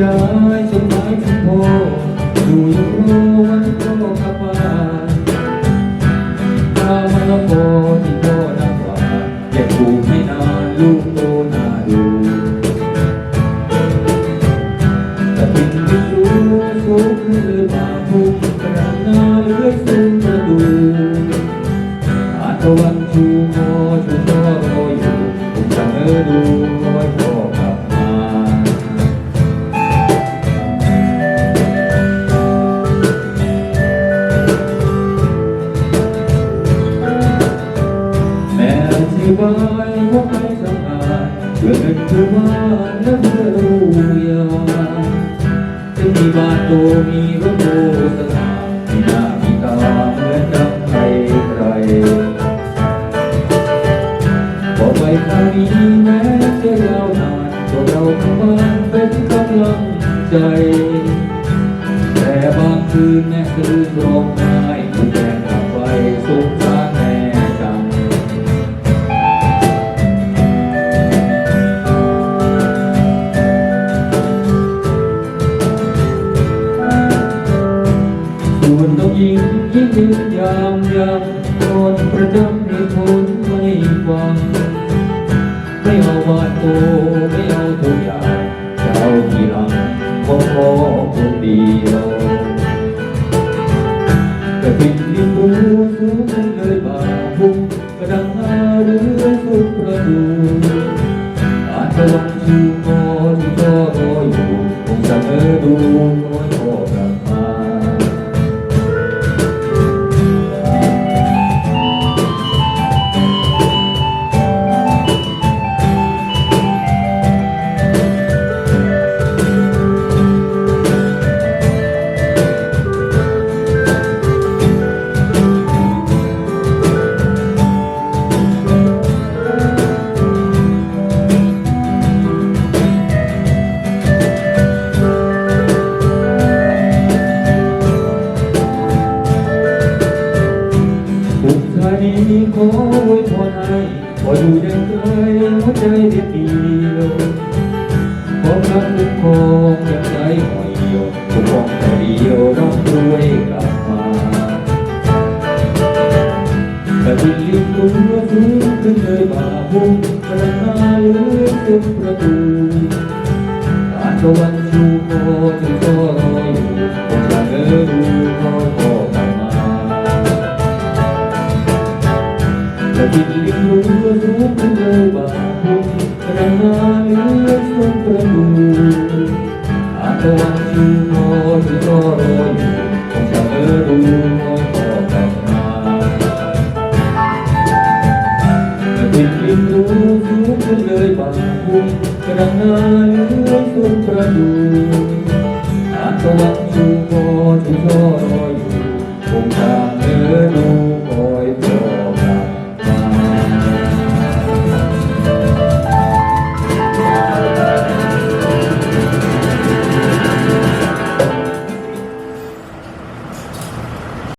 dài ายว่าไม่ทำงานเพื่อเงินเธอบ้านและเพื่อลูกยามจะมีบ้านโตมีรถโตสถานมีหน้ามีตาเหมือนกับใครใครบอกไปคราวนี้แม้จะยาวนานตัวเราทั้งบ้านเป็นกำลังใจ แต่บางคืนแม่คืนร้องไห้ถูกแย่งกลับไปสง ญิงยิ่งยืนยามยังนอนประจำเหตุไม่ฟังไม่เอาบาดโตไม่เอาทุกอย่างจะเอาทีหลังขอขอคนเดียวแต่ปิดลิ้นรู้สูงเลยบาพุ่งกระดังหาเรือสุดประตูอาจจะวันชูคอที่าดีขอไว้พรให้ขออยู่ยังไกลหัวใจเด็ดเดียวขอพระคุ้มครองยังใจหอยเดียวคุ้มครองแต่เดียวร่ำรวยกลับมาแต่ดินลิ้นรู้ว่าสูงขึ้นเลยบ่าพุ่งกระนาเลือเต็มประตูอาจจะวันชูคอถึงก็รอ แระดิ่ไม่รู้ว่ารู้เป็นไรบ้างแต่หาเลือดสมประมูอาตวันที่รอที่รอรออยู่คงจะเออรู้ว่าต่อกลับมาแต่ที่ไรู้รู้เป็นไรบ้างแต่หาเลือดสมประมูอาตวันที่รอที่รออยู่คงจะ